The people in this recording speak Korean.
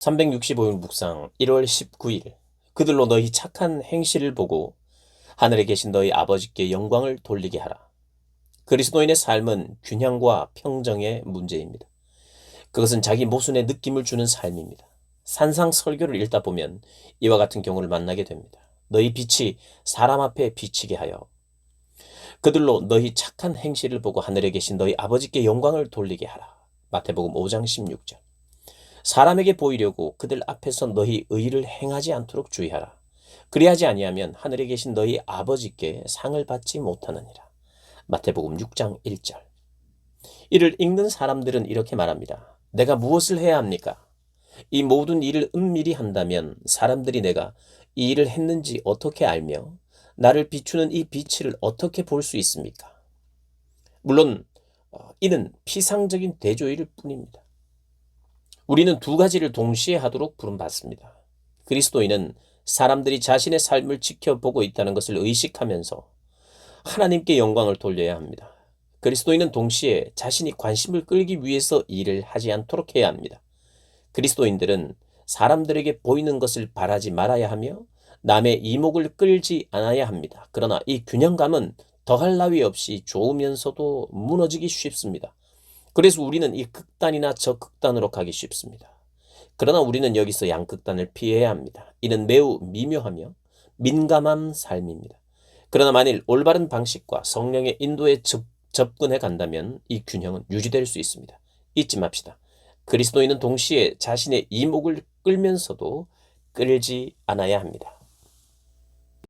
365일 묵상 1월 19일 그들로 너희 착한 행실을 보고 하늘에 계신 너희 아버지께 영광을 돌리게 하라. 그리스도인의 삶은 균형과 평정의 문제입니다. 그것은 자기 모순의 느낌을 주는 삶입니다. 산상 설교를 읽다 보면 이와 같은 경우를 만나게 됩니다. 너희 빛이 사람 앞에 비치게 하여 그들로 너희 착한 행실을 보고 하늘에 계신 너희 아버지께 영광을 돌리게 하라. 마태복음 5장 16절. 사람에게 보이려고 그들 앞에서 너희 의를 행하지 않도록 주의하라. 그리하지 아니하면 하늘에 계신 너희 아버지께 상을 받지 못하느니라. 마태복음 6장 1절. 이를 읽는 사람들은 이렇게 말합니다. 내가 무엇을 해야 합니까? 이 모든 일을 은밀히 한다면 사람들이 내가 이 일을 했는지 어떻게 알며 나를 비추는 이 빛을 어떻게 볼 수 있습니까? 물론 어, 이는 피상적인 대조일 뿐입니다. 우리는 두 가지를 동시에 하도록 부름받습니다. 그리스도인은 사람들이 자신의 삶을 지켜보고 있다는 것을 의식하면서 하나님께 영광을 돌려야 합니다. 그리스도인은 동시에 자신이 관심을 끌기 위해서 일을 하지 않도록 해야 합니다. 그리스도인들은 사람들에게 보이는 것을 바라지 말아야 하며 남의 이목을 끌지 않아야 합니다. 그러나 이 균형감은 더할 나위 없이 좋으면서도 무너지기 쉽습니다. 그래서 우리는 이 극단이나 저 극단으로 가기 쉽습니다. 그러나 우리는 여기서 양극단을 피해야 합니다. 이는 매우 미묘하며 민감한 삶입니다. 그러나 만일 올바른 방식과 성령의 인도에 접, 접근해 간다면 이 균형은 유지될 수 있습니다. 잊지 맙시다. 그리스도인은 동시에 자신의 이목을 끌면서도 끌지 않아야 합니다.